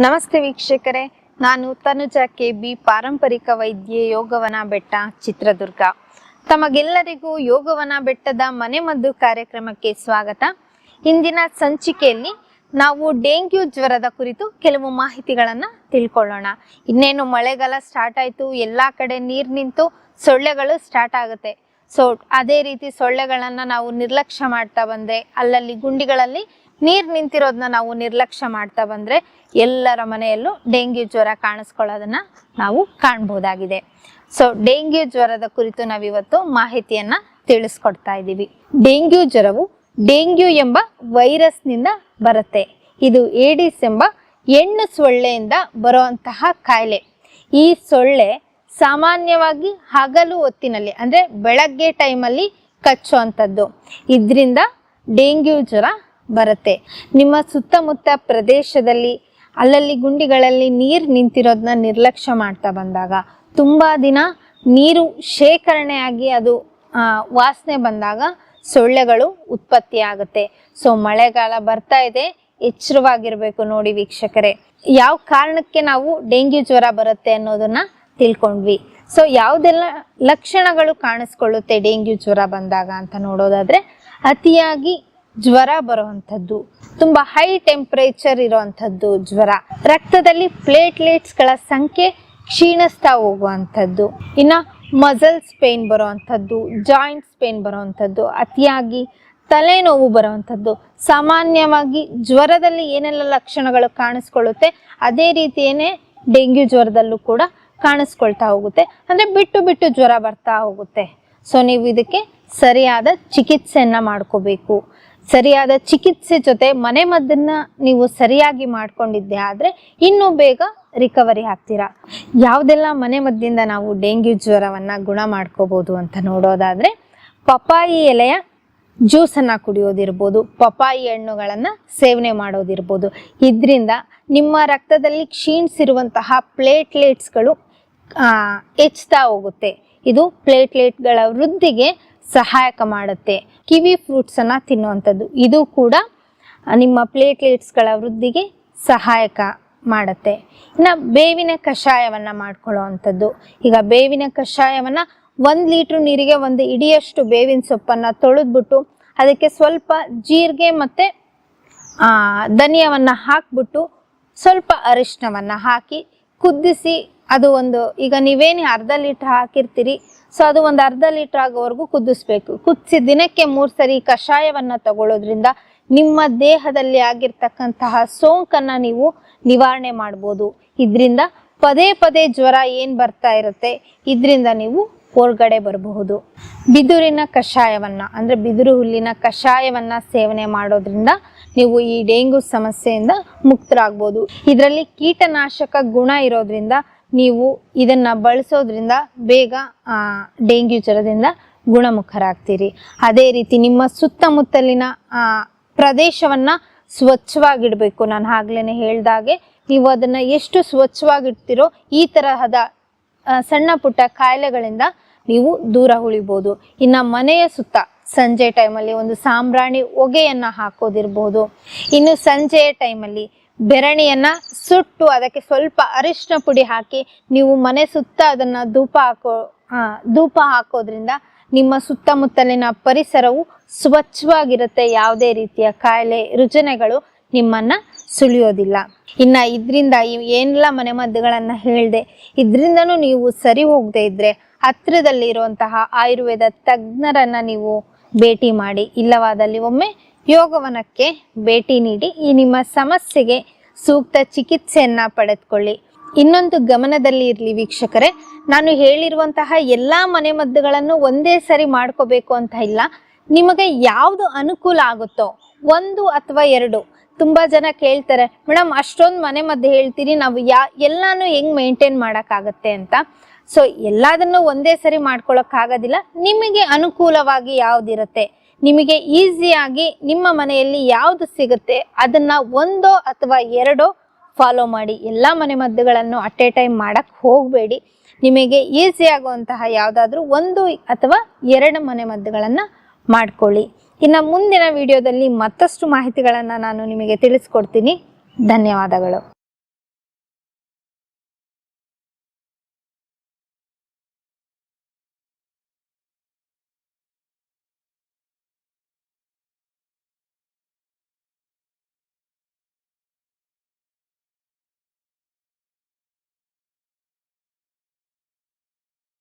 ನಮಸ್ತೆ ವೀಕ್ಷಕರೇ. ನಾನು ತನುಜ ಕೆ ಬಿ ಪಾರಂಪರಿಕ ವೈದ್ಯೆ ಯೋಗವನ ಬೆಟ್ಟ ಚಿತ್ರದುರ್ಗ. ತಮಗೆಲ್ಲರಿಗೂ ಯೋಗವನ ಬೆಟ್ಟದ ಮನೆಮದ್ದು ಕಾರ್ಯಕ್ರಮಕ್ಕೆ ಸ್ವಾಗತ. ಇಂದಿನ ಸಂಚಿಕೆಯಲ್ಲಿ ನಾವು ಡೆಂಗ್ಯೂ ಜ್ವರದ ಕುರಿತು ಕೆಲವು ಮಾಹಿತಿಗಳನ್ನು ತಿಳ್ಕೊಳ್ಳೋಣ. ಇನ್ನೇನು ಮಳೆಗಾಲ ಸ್ಟಾರ್ಟ್ ಆಯಿತು, ಎಲ್ಲ ಕಡೆ ನೀರು ನಿಂತು ಸೊಳ್ಳೆಗಳು ಸ್ಟಾರ್ಟ್ ಆಗುತ್ತೆ. ಸೊ ಅದೇ ರೀತಿ ಸೊಳ್ಳೆಗಳನ್ನು ನಾವು ನಿರ್ಲಕ್ಷ್ಯ ಮಾಡ್ತಾ ಬಂದೆ. ಅಲ್ಲಲ್ಲಿ ಗುಂಡಿಗಳಲ್ಲಿ ನೀರು ನಿಂತಿರೋದನ್ನ ನಾವು ನಿರ್ಲಕ್ಷ್ಯ ಮಾಡ್ತಾ ಬಂದ್ರೆ ಎಲ್ಲರ ಮನೆಯಲ್ಲೂ ಡೆಂಗ್ಯೂ ಜ್ವರ ಕಾಣಿಸ್ಕೊಳ್ಳೋದನ್ನ ನಾವು ಕಾಣ್ಬೋದಾಗಿದೆ. ಸೊ ಡೆಂಗ್ಯೂ ಜ್ವರದ ಕುರಿತು ನಾವಿವತ್ತು ಮಾಹಿತಿಯನ್ನ ತಿಳಿಸ್ಕೊಡ್ತಾ ಇದ್ದೀವಿ. ಡೆಂಗ್ಯೂ ಜ್ವರವು ಡೆಂಗ್ಯೂ ಎಂಬ ವೈರಸ್ನಿಂದ ಬರುತ್ತೆ. ಇದು ಏಡಿಸ್ ಎಂಬ ಹೆಣ್ಣು ಸೊಳ್ಳೆಯಿಂದ ಬರುವಂತಹ ಕಾಯಿಲೆ. ಈ ಸೊಳ್ಳೆ ಸಾಮಾನ್ಯವಾಗಿ ಹಗಲು ಹೊತ್ತಿನಲ್ಲಿ, ಅಂದ್ರೆ ಬೆಳಗ್ಗೆ ಟೈಮಲ್ಲಿ ಕಚ್ಚುವಂಥದ್ದು. ಇದರಿಂದ ಡೆಂಗ್ಯೂ ಜ್ವರ ಬರುತ್ತೆ. ನಿಮ್ಮ ಸುತ್ತಮುತ್ತ ಪ್ರದೇಶದಲ್ಲಿ, ಅಲ್ಲಲ್ಲಿ ಗುಂಡಿಗಳಲ್ಲಿ ನೀರು ನಿಂತಿರೋದನ್ನ ನಿರ್ಲಕ್ಷ್ಯ ಮಾಡ್ತಾ ಬಂದಾಗ, ತುಂಬಾ ದಿನ ನೀರು ಶೇಖರಣೆಯಾಗಿ ಅದು ವಾಸನೆ ಬಂದಾಗ ಸೊಳ್ಳೆಗಳು ಉತ್ಪತ್ತಿ ಆಗುತ್ತೆ. ಸೊ, ಮಳೆಗಾಲ ಬರ್ತಾ ಇದೆ, ಎಚ್ಚರವಾಗಿರ್ಬೇಕು ನೋಡಿ ವೀಕ್ಷಕರೇ. ಯಾವ ಕಾರಣಕ್ಕೆ ನಾವು ಡೆಂಗ್ಯೂ ಜ್ವರ ಬರುತ್ತೆ ಅನ್ನೋದನ್ನ ತಿಳ್ಕೊಂಡ್ವಿ. ಸೊ, ಯಾವುದೆಲ್ಲ ಲಕ್ಷಣಗಳು ಕಾಣಿಸ್ಕೊಳ್ಳುತ್ತೆ ಡೆಂಗ್ಯೂ ಜ್ವರ ಬಂದಾಗ ಅಂತ ನೋಡೋದಾದ್ರೆ, ಅತಿಯಾಗಿ ಜ್ವರ ಬರುವಂಥದ್ದು, ತುಂಬಾ ಹೈ ಟೆಂಪರೇಚರ್ ಇರುವಂಥದ್ದು ಜ್ವರ, ರಕ್ತದಲ್ಲಿ ಪ್ಲೇಟ್ಲೆಟ್ಸ್ಗಳ ಸಂಖ್ಯೆ ಕ್ಷೀಣಿಸ್ತಾ ಹೋಗುವಂಥದ್ದು, ಇನ್ನು ಮಸಲ್ಸ್ ಪೇನ್ ಬರುವಂಥದ್ದು ಜಾಯಿಂಟ್ಸ್ ಪೇನ್ ಬರುವಂಥದ್ದು, ಅತಿಯಾಗಿ ತಲೆನೋವು ಬರುವಂಥದ್ದು, ಸಾಮಾನ್ಯವಾಗಿ ಜ್ವರದಲ್ಲಿ ಏನೆಲ್ಲ ಲಕ್ಷಣಗಳು ಕಾಣಿಸ್ಕೊಳ್ಳುತ್ತೆ, ಅದೇ ರೀತಿಯೇ ಡೆಂಗ್ಯೂ ಜ್ವರದಲ್ಲೂ ಕೂಡ ಕಾಣಿಸ್ಕೊಳ್ತಾ ಹೋಗುತ್ತೆ, ಅಂದರೆ ಬಿಟ್ಟು ಬಿಟ್ಟು ಜ್ವರ ಬರ್ತಾ ಹೋಗುತ್ತೆ. ಸೊ ನೀವು ಇದಕ್ಕೆ ಸರಿಯಾದ ಚಿಕಿತ್ಸೆಯನ್ನು ಮಾಡ್ಕೋಬೇಕು. ಸರಿಯಾದ ಚಿಕಿತ್ಸೆ ಜೊತೆ ಮನೆ ಮದ್ದನ್ನ ನೀವು ಸರಿಯಾಗಿ ಮಾಡ್ಕೊಂಡಿದ್ದೆ ಆದರೆ ಇನ್ನೂ ಬೇಗ ರಿಕವರಿ ಆಗ್ತೀರಾ? ಯಾವುದೆಲ್ಲ ಮನೆ ಮದ್ದಿಂದ ನಾವು ಡೆಂಗ್ಯೂ ಜ್ವರವನ್ನ ಗುಣ ಮಾಡ್ಕೋಬಹುದು ಅಂತ ನೋಡೋದಾದ್ರೆ ಪಪಾಯಿ ಎಲೆಯ ಜ್ಯೂಸನ್ನು ಕುಡಿಯೋದಿರ್ಬೋದು ಪಪಾಯಿ ಹಣ್ಣುಗಳನ್ನು ಸೇವನೆ ಮಾಡೋದಿರ್ಬೋದು. ಇದರಿಂದ ನಿಮ್ಮ ರಕ್ತದಲ್ಲಿ ಕ್ಷೀಣಿಸಿರುವಂತಹ ಪ್ಲೇಟ್ಲೆಟ್ಸ್ಗಳು ಹೆಚ್ಚುತ್ತಾ ಹೋಗುತ್ತೆ. ಇದು ಪ್ಲೇಟ್ಲೆಟ್ಗಳ ವೃದ್ಧಿಗೆ ಸಹಾಯಕ ಮಾಡುತ್ತೆ. ಕಿವಿ ಫ್ರೂಟ್ಸನ್ನು ತಿನ್ನುವಂಥದ್ದು. ಇದು ಕೂಡ ನಿಮ್ಮ ಪ್ಲೇಟ್ಲೆಟ್ಸ್ಗಳ ವೃದ್ಧಿಗೆ ಸಹಾಯಕ ಮಾಡುತ್ತೆ. ಇನ್ನು ಬೇವಿನ ಕಷಾಯವನ್ನು ಮಾಡ್ಕೊಳ್ಳೋ ಈಗ ಬೇವಿನ ಕಷಾಯವನ್ನು ಒಂದು ಲೀಟ್ರ್ ನೀರಿಗೆ ಒಂದು ಇಡಿಯಷ್ಟು ಬೇವಿನ ಸೊಪ್ಪನ್ನು ತೊಳೆದ್ಬಿಟ್ಟು, ಅದಕ್ಕೆ ಸ್ವಲ್ಪ ಜೀರಿಗೆ ಮತ್ತು ಧನಿಯವನ್ನು ಹಾಕ್ಬಿಟ್ಟು ಸ್ವಲ್ಪ ಅರಿಶಿನವನ್ನು ಹಾಕಿ ಕುದಿಸಿ ಅದು ಒಂದು, ಈಗ ನೀವೇನು ಅರ್ಧ ಲೀಟ್ರ್ ಹಾಕಿರ್ತೀರಿ ಸೊ ಅದು ಒಂದು ಅರ್ಧ ಲೀಟ್ರ್ ಆಗೋವರೆಗೂ ಕುದಿಸ್ಬೇಕು. ಕುದಿಸಿ ದಿನಕ್ಕೆ ಮೂರು ಸರಿ ಕಷಾಯವನ್ನು ತಗೊಳ್ಳೋದ್ರಿಂದ ನಿಮ್ಮ ದೇಹದಲ್ಲಿ ಆಗಿರ್ತಕ್ಕಂತಹ ಸೋಂಕನ್ನು ನೀವು ನಿವಾರಣೆ ಮಾಡ್ಬೋದು. ಇದರಿಂದ ಪದೇ ಪದೇ ಜ್ವರ ಏನು ಬರ್ತಾ ಇರುತ್ತೆ, ಇದರಿಂದ ನೀವು ಹೊರಗಡೆ ಬರಬಹುದು. ಬಿದುರಿನ ಕಷಾಯವನ್ನ, ಅಂದ್ರೆ ಬಿದಿರು ಹುಲ್ಲಿನ ಕಷಾಯವನ್ನ ಸೇವನೆ ಮಾಡೋದ್ರಿಂದ ನೀವು ಈ ಡೆಂಗು ಸಮಸ್ಯೆಯಿಂದ ಮುಕ್ತರಾಗ್ಬೋದು. ಇದರಲ್ಲಿ ಕೀಟನಾಶಕ ಗುಣ ಇರೋದ್ರಿಂದ ನೀವು ಇದನ್ನ ಬಳಸೋದ್ರಿಂದ ಬೇಗ ಡೆಂಗ್ಯೂ ಜ್ವರದಿಂದ ಗುಣಮುಖರಾಗ್ತೀರಿ. ಅದೇ ರೀತಿ ನಿಮ್ಮ ಸುತ್ತಮುತ್ತಲಿನ ಪ್ರದೇಶವನ್ನ ಸ್ವಚ್ಛವಾಗಿಡ್ಬೇಕು. ನಾನು ಆಗ್ಲೇ ಹೇಳ್ದಾಗೆ, ನೀವು ಅದನ್ನ ಎಷ್ಟು ಸ್ವಚ್ಛವಾಗಿಡ್ತೀರೋ ಈ ತರಹದ ಸಣ್ಣ ಪುಟ್ಟ ಕಾಯಿಲೆಗಳಿಂದ ನೀವು ದೂರ ಉಳಿಬೋದು. ಇನ್ನು ಮನೆಯ ಸುತ್ತ, ಸಂಜೆ ಟೈಮಲ್ಲಿ ಒಂದು ಸಾಂಬ್ರಾಣಿ ಹೊಗೆಯನ್ನು ಹಾಕೋದಿರ್ಬೋದು. ಇನ್ನು ಸಂಜೆಯ ಟೈಮಲ್ಲಿ ಬೆರಣಿಯನ್ನ ಸುಟ್ಟು ಅದಕ್ಕೆ ಸ್ವಲ್ಪ ಅರಿಶಿನ ಪುಡಿ ಹಾಕಿ ನೀವು ಮನೆ ಸುತ್ತ ಅದನ್ನ ಧೂಪ ಹಾಕೋ ಧೂಪ ಹಾಕೋದ್ರಿಂದ ನಿಮ್ಮ ಸುತ್ತಮುತ್ತಲಿನ ಪರಿಸರವು ಸ್ವಚ್ಛವಾಗಿರುತ್ತೆ. ಯಾವುದೇ ರೀತಿಯ ಕಾಯಿಲೆ, ರುಜನೆಗಳು ನಿಮ್ಮನ್ನ ಸುಳಿಯೋದಿಲ್ಲ ಇನ್ನ ಇದರಿಂದ ಏನೆಲ್ಲ ಮನೆಮದ್ದುಗಳನ್ನ ಹೇಳ್ದೆ, ಇದರಿಂದನೂ ನೀವು ಸರಿ ಹೋಗದೆ ಇದ್ರೆ ಹತ್ತಿರದಲ್ಲಿ ಇರುವಂತಹ ಆಯುರ್ವೇದ ತಜ್ಞರನ್ನ ನೀವು ಭೇಟಿ ಮಾಡಿ. ಇಲ್ಲವಾದಲ್ಲಿ ಒಮ್ಮೆ ಯೋಗವನಕ್ಕೆ ಭೇಟಿ ನೀಡಿ ಈ ನಿಮ್ಮ ಸಮಸ್ಯೆಗೆ ಸೂಕ್ತ ಚಿಕಿತ್ಸೆಯನ್ನ ಪಡೆದುಕೊಳ್ಳಿ. ಇನ್ನೊಂದು ಗಮನದಲ್ಲಿ ಇರಲಿ ವೀಕ್ಷಕರೇ, ನಾನು ಹೇಳಿರುವಂತಹ ಎಲ್ಲಾ ಮನೆಮದ್ದುಗಳನ್ನು ಒಂದೇ ಸರಿ ಮಾಡ್ಕೋಬೇಕು ಅಂತ ಇಲ್ಲ. ನಿಮಗೆ ಯಾವುದು ಅನುಕೂಲ ಆಗುತ್ತೋ, ಒಂದು ಅಥವಾ ಎರಡು, ತುಂಬಾ ಜನ ಕೇಳ್ತಾರೆ ಮೇಡಮ್ ಅಷ್ಟೊಂದು ಮನೆ ಮದ್ದು ಹೇಳ್ತೀರಿ, ನಾವು ಯಾ, ಎಲ್ಲಾನು ಹೆಂಗ್ ಮೇಂಟೈನ್ ಮಾಡೋಕ್ಕಾಗತ್ತೆ ಅಂತ? ಸೊ ಎಲ್ಲದನ್ನು ಒಂದೇ ಸರಿ ಮಾಡ್ಕೊಳಕ್ಕಾಗೋದಿಲ್ಲ. ನಿಮಗೆ ಅನುಕೂಲವಾಗಿ ಯಾವ್ದಿರುತ್ತೆ? ನಿಮಗೆ ಈಸಿಯಾಗಿ ನಿಮ್ಮ ಮನೆಯಲ್ಲಿ ಯಾವುದು ಸಿಗುತ್ತೆ ಅದನ್ನ ಒಂದೋ ಅಥವಾ ಎರಡೋ ಫಾಲೋ ಮಾಡಿ. ಎಲ್ಲ ಮನೆ ಮದ್ದುಗಳನ್ನು ಅಟ್ ಎ ಟೈಮ್ ಮಾಡಕ್ ಹೋಗಬೇಡಿ. ನಿಮಗೆ ಈಸಿ ಆಗುವಂತಹ ಯಾವುದಾದ್ರೂ ಒಂದು ಅಥವಾ ಎರಡು ಮನೆ ಮದ್ದುಗಳನ್ನು ಮಾಡ್ಕೊಳ್ಳಿ. ಇನ್ನು ಮುಂದಿನ ವಿಡಿಯೋದಲ್ಲಿ ಮತ್ತಷ್ಟು ಮಾಹಿತಿಗಳನ್ನು ನಾನು ನಿಮಗೆ ತಿಳಿಸ್ಕೊಡ್ತೀನಿ. ಧನ್ಯವಾದಗಳು.